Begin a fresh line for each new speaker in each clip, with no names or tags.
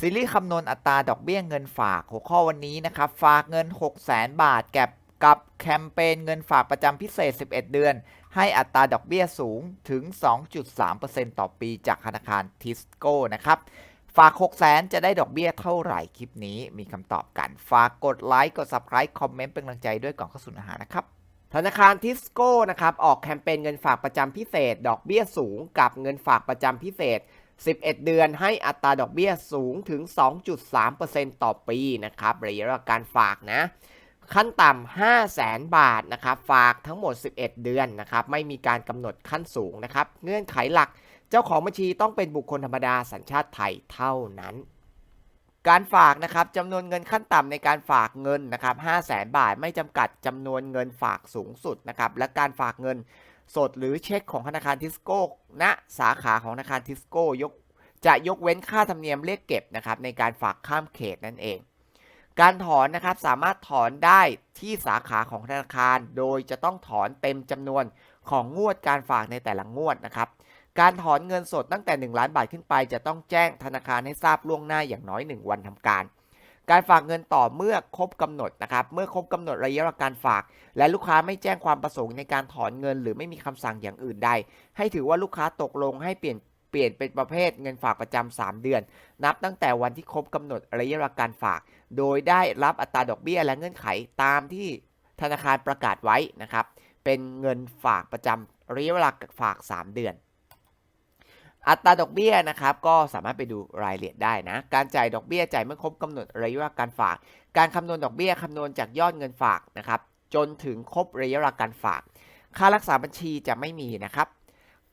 ซีรีส์คำนวณอัตราดอกเบี้ยเงินฝากหัวข้อวันนี้นะครับ ฝากเงิน 6 0 0 0 0 0บาทแกับกับแคมเปญเงินฝากประจำพิเศษ 11 เดือน ให้อัตราดอกเบี้ยสูงถึง 2.3%ต่อปีจากธนาคารทิสโก้นะครับ ฝาก 6 0 0 0 0จะได้ดอกเบี้ยเท่าไหร่คลิปนี้มีคำตอบกัน ฝากกดไลค์กด Subscribe คอมเมนต์เป็นกำลังใจด้วยก่อนเข้าสู่เนื้อหานะครับ
ธนาคารทิสโก้นะครับออกแคมเปญเงินฝากประจำพิเศษ ดอกเบี้ยสูงกับเงินฝากประจำพิเศษ 11 เดือนให้อัตราดอกเบี้ยสูงถึง 2.3%ต่อปีนะครับระยะการฝากนะ ขั้นต่ำ5แสนบาทนะครับ ฝากทั้งหมด 11 เดือนนะครับ ไม่มีการกำหนดขั้นสูงนะครับ เงื่อนไขหลัก เจ้าของบัญชีต้องเป็นบุคคลธรรมดาสัญชาติไทยเท่านั้นการฝากนะครับจำนวนเงินขั้นต่ำในการฝากเงินนะครับ5 0 0แสนบาทไม่จำกัดจำนวนเงินฝากสูงสุดนะครับ และการฝากเงิน สดหรือเช็คของธนาคารทิสโก้ณสาขาของธนาคารทิสโก้ยกจะยกเว้นค่าธรรมเนียมเรียกเก็บนะครับในการฝากข้ามเขตนั่นเอง การถอนนะครับสามารถถอนได้ที่สาขาของธนาคาร โดยจะต้องถอนเต็มจำนวนของงวดการฝากในแต่ละงวดนะครับการถอนเงินสดตั้งแต่ 1 ล้านบาทขึ้นไป จะต้องแจ้งธนาคารให้ทราบล่วงหน้าอย่างน้อย 1 วันทำการ การฝากเงินต่อเมื่อครบกำหนดนะครับ เมื่อครบกำหนดระยะเวลาการฝาก และลูกค้าไม่แจ้งความประสงค์ในการถอนเงิน หรือไม่มีคำสั่งอย่างอื่นใด ให้ถือว่าลูกค้าตกลงให้เปลี่ยนเปลี่ยนเป็นประเภทเงินฝากประจำ3เดือน นับตั้งแต่วันที่ครบกำหนดระยะเวลาการฝาก โดยได้รับอัตราดอกเบี้ยและเงื่อนไขตามที่ธนาคารประกาศไว้นะครับ เป็นเงินฝากประจำระยะเวลาฝาก 3 เดือน อัตราดอกเบี้ยนะครับก็สามารถไปดูรายละเอียดได้นะ การจ่ายดอกเบี้ยจ่ายเมื่อครบกำหนดระยะเวลาการฝาก การคำนวณดอกเบี้ยคำนวณจากยอดเงินฝากนะครับจนถึงครบระยะเวลาการฝาก ค่ารักษาบัญชีจะไม่มีนะครับ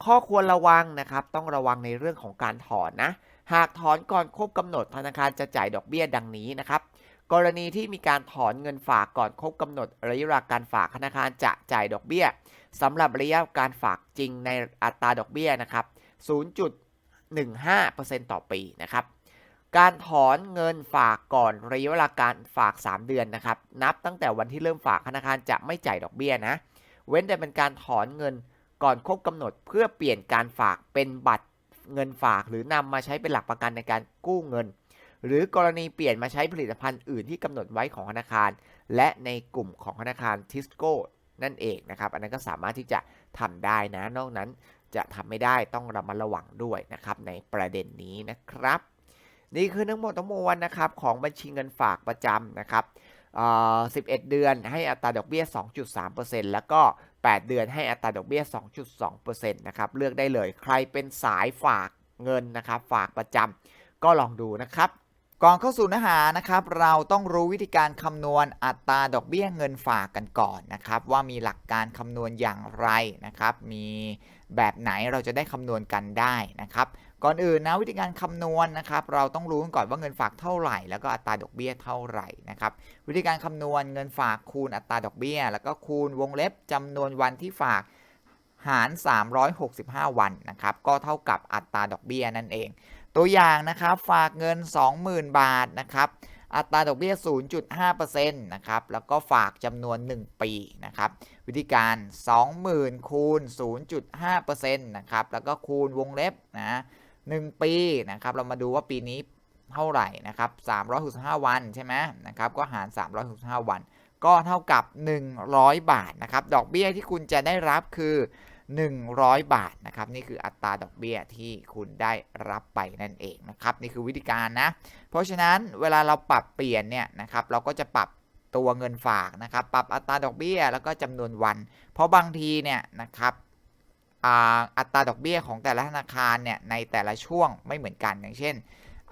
ข้อควรระวังนะครับ ต้องระวังในเรื่องของการถอนนะ หากถอนก่อนครบกำหนดธนาคารจะจ่ายดอกเบี้ยดังนี้นะครับ กรณีที่มีการถอนเงินฝากก่อนครบกำหนดระยะเวลาการฝากธนาคารจะจ่ายดอกเบี้ยสำหรับระยะการฝากจริงในอัตราดอกเบี้ยนะครับ 0.15%ต่อปีนะครับ การถอนเงินฝากก่อนระยะเวลาการฝาก 3 เดือนนะครับ นับตั้งแต่วันที่เริ่มฝากธนาคารจะไม่จ่ายดอกเบี้ยนะ เว้นแต่เป็นการถอนเงินก่อนครบกำหนดเพื่อเปลี่ยนการฝากเป็นบัตรเงินฝาก หรือนำมาใช้เป็นหลักประกันในการกู้เงิน หรือกรณีเปลี่ยนมาใช้ผลิตภัณฑ์อื่นที่กำหนดไว้ของธนาคาร และในกลุ่มของธนาคารทิสโก้นั่นเองนะครับ อันนั้นก็สามารถที่จะทำได้นะ นอกนั้น จะทำไม่ได้ต้องระมัดระวังด้วยนะครับในประเด็นนี้นะครับ นี่คือทั้งหมดทั้งมวลนะครับของบัญชีเงินฝากประจำนะครับเอ่อ11 เดือนให้อัตราดอกเบี้ย 2.3%แล้วก็ 8 เดือนให้อัตราดอกเบี้ย 2.2%นะครับ เลือกได้เลย ใครเป็นสายฝากเงินนะครับ ฝากประจำก็ลองดูนะครับ ก่อนเข้าสู่เนื้อหานะครับ เราต้องรู้วิธีการคำนวณอัตราดอกเบี้ยเงินฝากกันก่อนนะครับ ว่ามีหลักการคำนวณอย่างไรนะครับ มีแบบไหนเราจะได้คำนวณกันได้นะครับ ก่อนอื่นนะวิธีการคำนวณนะครับ เราต้องรู้กันก่อนว่าเงินฝากเท่าไหร่ แล้วก็อัตราดอกเบี้ยเท่าไหร่นะครับ วิธีการคำนวณเงินฝากคูณอัตราดอกเบี้ย แล้วก็คูณวงเล็บจำนวนวันที่ฝากหาร 365 วันนะครับ ก็เท่ากับอัตราดอกเบี้ยนั่นเอง ตัวอย่างนะครับฝากเงิน 20,000 บาทนะครับอัตราดอกเบี้ย 0.5%นะครับ แล้วก็ฝากจำนวน 1 ปีนะครับ วิธีการ 20,000 คูณ 0.5%นะครับ แล้วก็คูณวงเล็บนะ1ปีนะครับ เรามาดูว่าปีนี้เท่าไหร่นะครับ 365 วันใช่ไหมนะครับ ก็หาร 365 วัน ก็เท่ากับ 100 บาทนะครับ ดอกเบี้ยที่คุณจะได้รับคือ 100 บาทนะครับนี่คืออัตราดอกเบี้ยที่คุณได้รับไปนั่นเองนะครับนี่คือวิธีการนะ เพราะฉะนั้นเวลาเราปรับเปลี่ยนเนี่ยนะครับเราก็จะปรับตัวเงินฝากนะครับปรับอัตราดอกเบี้ยแล้วก็จำนวนวัน เพราะบางทีเนี่ยนะครับอัตราดอกเบี้ยของแต่ละธนาคารเนี่ยในแต่ละช่วงไม่เหมือนกันอย่างเช่น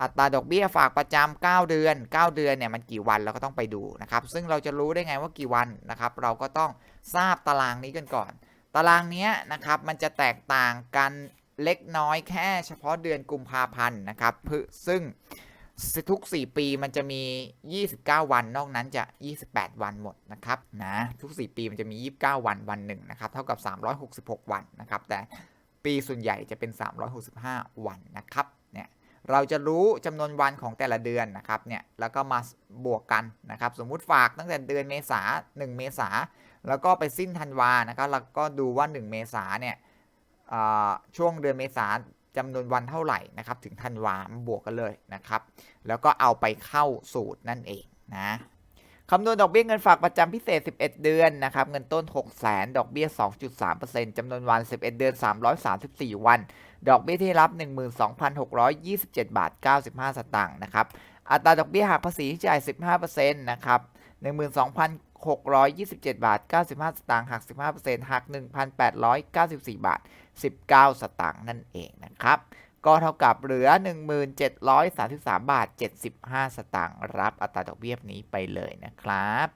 อัตราดอกเบี้ยฝากประจำ9เดือน 9 เดือนเนี่ยมันกี่วันเราก็ต้องไปดูนะครับซึ่งเราจะรู้ได้ไงว่ากี่วันนะครับเราก็ต้องทราบตารางนี้กันก่อน ตารางนี้นะครับมันจะแตกต่างกันเล็กน้อยแค่เฉพาะเดือนกุมภาพันธ์นะครับซึ่งทุก 4 ปีมันจะมี 29 วัน นอกนั้นจะ 28 วันหมดนะครับนะทุก 4 ปีมันจะมี 29 วันวันหนึ่งนะครับเท่ากับ 366 วันนะครับแต่ปีส่วนใหญ่จะเป็น 365 วันนะครับ เราจะรู้จำนวนวันของแต่ละเดือนนะครับเนี่ยแล้วก็มาบวกกันนะครับ สมมุติฝากตั้งแต่เดือนเมษา1 เมษา แล้วก็ไปสิ้นธันวานะครับแล้วก็ดูว่า 1 เมษาเนี่ยช่วงเดือนเมษา
จำนวนวันเท่าไหร่นะครับ ถึงธันวาบวกกันเลยนะครับ แล้วก็เอาไปเข้าสูตรนั่นเองนะ คำนวณดอกเบี้ยเงินฝากประจำพิเศษ 11 เดือนนะครับ เงินต้น 6 0 0 0 0 0ดอกเบี้ย 2.3%จำนวนวัน 11 เดือน 334 วัน ดอกเบี้ยที่รับ 12,627 บาท 95 สตางค์นะครับ อัตราดอกเบี้ยหักภาษีที่จ่าย 15%นะครับ 12,627 บาท 95 สตางค์หัก 15%หัก 1,894 บาท 19 สตางค์นั่นเองนะครับ ก็เท่ากับเหลือ 1733 บาท 75 สตางค์รับอัตราดอกเบี้ยนี้ไปเลยนะครับ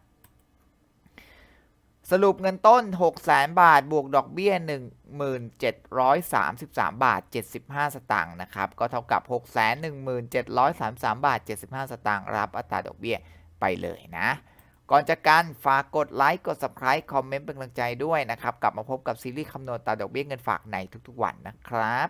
สรุปเงินต้น 600,000 บาท บวกดอกเบี้ย 1733 บาท 75 สตางค์นะครับ ก็เท่ากับ 61733 บาท 75 สตางค์รับอัตราดอกเบี้ยไปเลยนะก่อนจากกันฝากกดไลค์กด subscribe คอมเมนต์เป็นกำลังใจด้วยนะครับ กลับมาพบกับซีรีส์คำนวณตาดอกเบี้ยเงินฝากในทุกๆวันนะครับ